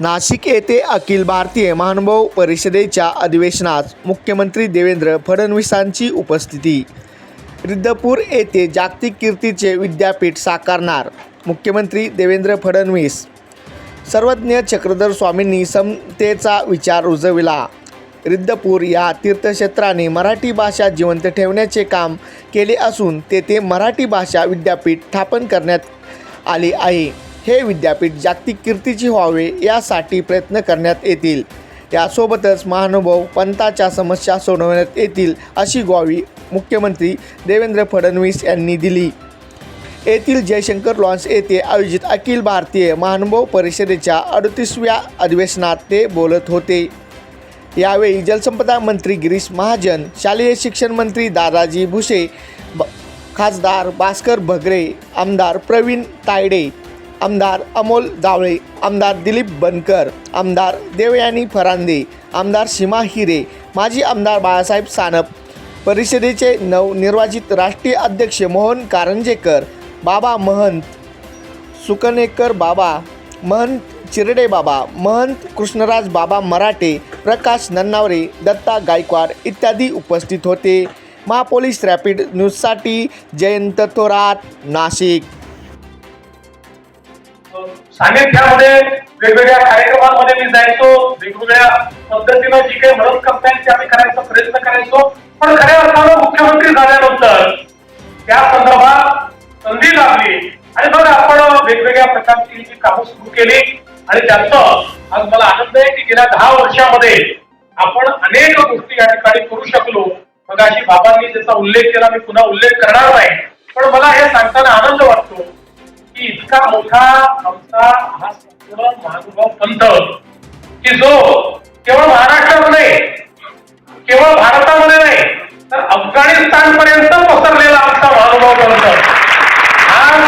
नाशिक येथे अखिल भारतीय महानुभाव परिषदेच्या अधिवेशनात मुख्यमंत्री देवेंद्र फडणवीसांची उपस्थिती. रिद्धपूर येथे जागतिक कीर्तीचे विद्यापीठ साकारणार मुख्यमंत्री देवेंद्र फडणवीस. सर्वज्ञ चक्रधर स्वामींनी समतेचा विचार रुजविला. रिद्धपूर या तीर्थक्षेत्राने मराठी भाषा जिवंत ठेवण्याचे काम केले असून तेथे मराठी भाषा विद्यापीठ स्थापन करण्यात आले आहे. हे विद्यापीठ जागतिक कीर्तीचे व्हावे यासाठी प्रयत्न करण्यात येतील. यासोबतच महानुभव पंथाच्या समस्या सोडवण्यात येतील अशी ग्वाही मुख्यमंत्री देवेंद्र फडणवीस यांनी दिली. येथील जयशंकर लॉन्स येथे आयोजित अखिल भारतीय महानुभव परिषदेच्या अडतीसव्या अधिवेशनात ते बोलत होते. यावेळी जलसंपदा मंत्री गिरीश महाजन शालेय शिक्षण मंत्री दादाजी भुसे ब खासदार भास्कर भगरे आमदार प्रवीण तायडे आमदार अमोल जावळे आमदार दिलीप बनकर आमदार देवयानी फरांदे आमदार सीमा हिरे माजी आमदार बाळासाहेब सानप परिषदेचे नवनिर्वाचित राष्ट्रीय अध्यक्ष मोहन कारंजेकर बाबा महंत सुकनेकर बाबा महंत चिरडे बाबा महंत कृष्णराज बाबा मराठे प्रकाश नन्नावरे दत्ता गायकवाड इत्यादी उपस्थित होते. महापोलीस रॅपिड न्यूजसाठी जयंत थोरात नाशिक. सानिध्यामध्ये वेगवेगळ्या कार्यक्रमांमध्ये मी जायचो वेगवेगळ्या पद्धतीनं जी काही मदत करता येईल आम्ही करायचा प्रयत्न करायचो. पण खऱ्या अर्थानं मुख्यमंत्री झाल्यानंतर त्या संदर्भात संधी लाभली आणि मग आपण वेगवेगळ्या प्रकारची जी कामं सुरू केली आणि त्याचं आज मला आनंद आहे की गेल्या दहा वर्षामध्ये आपण अनेक गोष्टी या ठिकाणी करू शकलो. मग अशी बाबांनी त्याचा उल्लेख केला मी पुन्हा उल्लेख करणार नाही. पण मला हे सांगताना आनंद वाटतो. इतका मोठा आमचा हा संपूर्ण महानुभाव पंथ की जो केवळ महाराष्ट्रात नाही केवळ भारतामध्ये नाही तर अफगाणिस्तान पर्यंत पसरलेला आमचा महानुभाव पंथ. आज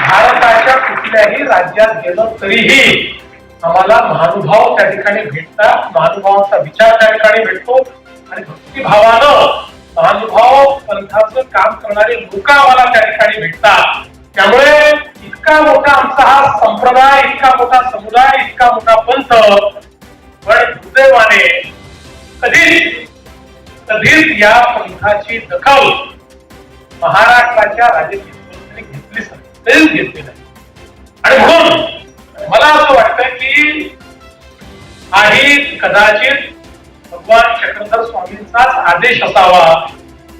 भारताच्या कुठल्याही राज्यात गेलं तरीही आम्हाला महानुभाव त्या ठिकाणी भेटतात महानुभावांचा विचार त्या ठिकाणी भेटतो आणि भक्तिभावानं महानुभाव पंथाचं काम करणारे लोक आम्हाला त्या ठिकाणी भेटतात. त्यामुळे इतका मोठा आमचा हा संप्रदाय इतका मोठा समुदाय इतका मोठा पंथ पण दुर्दैवाने कधीच कधीच या पंथाची दखल महाराष्ट्राच्या राजकीय व्यवस्थेने घेतलीच नाही कधीच घेतली नाही. आणि म्हणून मला असं वाटतं की हाही कदाचित भगवान चक्रधर स्वामींचाच आदेश असावा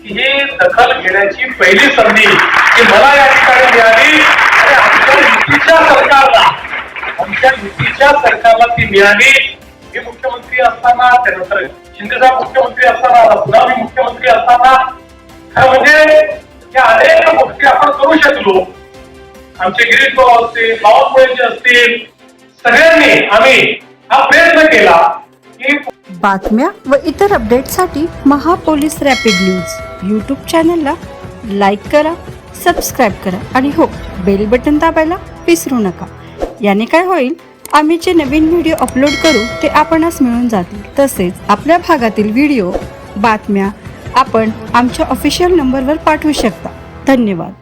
की ही दखल घेण्याची पहिली संधी की मला या ठिकाणी मिळाली युतीच्या सरकारला आमच्या युतीच्या सरकारला ती मिळाली. मी मुख्यमंत्री असताना त्यानंतर शिंदेसाहेब मुख्यमंत्री असताना आता पुन्हा मी मुख्यमंत्री असताना खरं म्हणजे या अनेक गोष्टी आपण करू शकलो. आमचे गिरीश भाऊ असतील बावनकुळेचे असतील सगळ्यांनी आम्ही हा प्रयत्न केला की बातम्या व इतर अपडेटसाठी महापोलीस रॅपिड न्यूज यूट्यूब चॅनलला लाईक करा सबस्क्राईब करा आणि हो बेल बटन दाबायला विसरू नका. याने काय होईल आम्ही जे नवीन व्हिडिओ अपलोड करू ते आपणास मिळून जातील. तसेच आपल्या भागातील व्हिडिओ बातम्या आपण आमच्या ऑफिशियल नंबरवर पाठवू शकता. धन्यवाद.